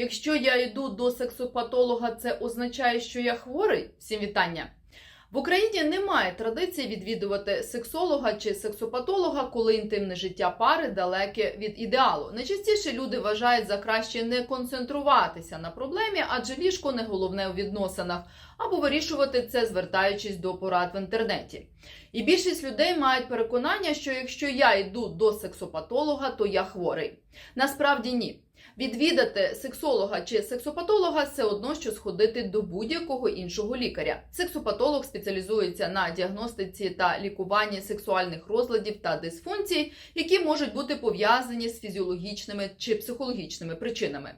Якщо я йду до сексопатолога, це означає, що я хворий? Всім вітання. В Україні немає традиції відвідувати сексолога чи сексопатолога, коли інтимне життя пари далеке від ідеалу. Найчастіше люди вважають за краще не концентруватися на проблемі, адже ліжко не головне у відносинах, або вирішувати це, звертаючись до порад в інтернеті. І більшість людей мають переконання, що якщо я йду до сексопатолога, то я хворий. Насправді ні. Відвідати сексолога чи сексопатолога все одно, що сходити до будь-якого іншого лікаря. Сексопатолог спеціалізується на діагностиці та лікуванні сексуальних розладів та дисфункцій, які можуть бути пов'язані з фізіологічними чи психологічними причинами.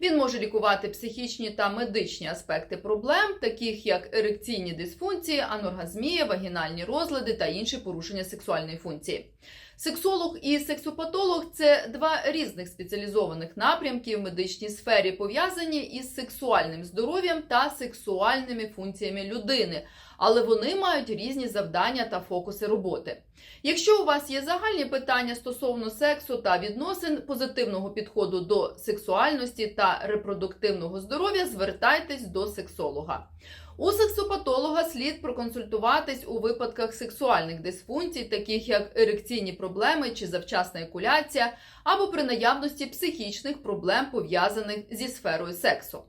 Він може лікувати психічні та медичні аспекти проблем, таких як ерекційні дисфункції, аноргазмія, вагінальні розлади та інші порушення сексуальної функції. Сексолог і сексопатолог це два різних спеціалізованих напрямки в медичній сфері, пов'язані із сексуальним здоров'ям та сексуальними функціями людини, але вони мають різні завдання та фокуси роботи. Якщо у вас є загальні питання стосовно сексу та відносин, позитивного підходу до сексуальності та репродуктивного здоров'я, звертайтесь до сексолога. У сексопатолога слід проконсультуватись у випадках сексуальних дисфункцій, таких як ерекційні проблеми чи завчасна екуляція, або при наявності психічних проблем, пов'язаних зі сферою сексу.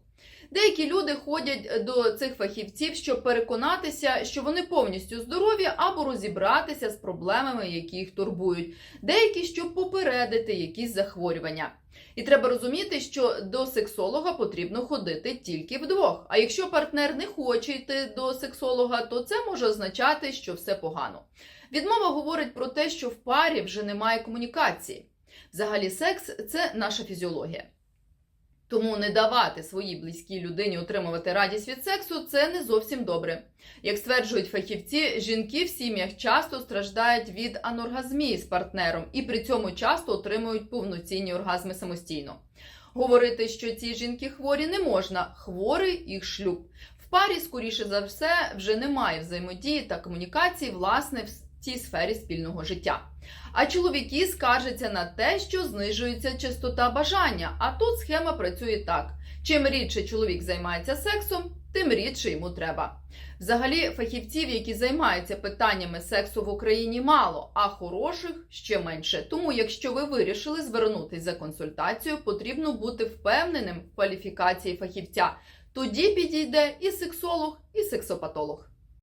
Деякі люди ходять до цих фахівців, щоб переконатися, що вони повністю здорові, або розібратися з проблемами, які їх турбують, деякі щоб попередити якісь захворювання. І треба розуміти, що до сексолога потрібно ходити тільки вдвох. А якщо партнер не хоче йти до сексолога, то це може означати, що все погано. Відмова говорить про те, що в парі вже немає комунікації. Взагалі, секс це наша фізіологія. Тому не давати своїй близькій людині отримувати радість від сексу це не зовсім добре. Як стверджують фахівці, жінки в сім'ях часто страждають від аноргазмії з партнером і при цьому часто отримують повноцінні оргазми самостійно. Говорити, що ці жінки хворі, не можна. Хворий їх шлюб. В парі, скоріше за все, вже немає взаємодії та комунікації, власне, цій сфері спільного життя. А чоловіки скаржаться на те, що знижується частота бажання. А тут схема працює так: чим рідше чоловік займається сексом, тим рідше йому треба. Взагалі, фахівців, які займаються питаннями сексу в Україні, мало, а хороших ще менше. Тому, якщо ви вирішили звернутися за консультацією, потрібно бути впевненим в кваліфікації фахівця. Тоді підійде і сексолог, і сексопатолог.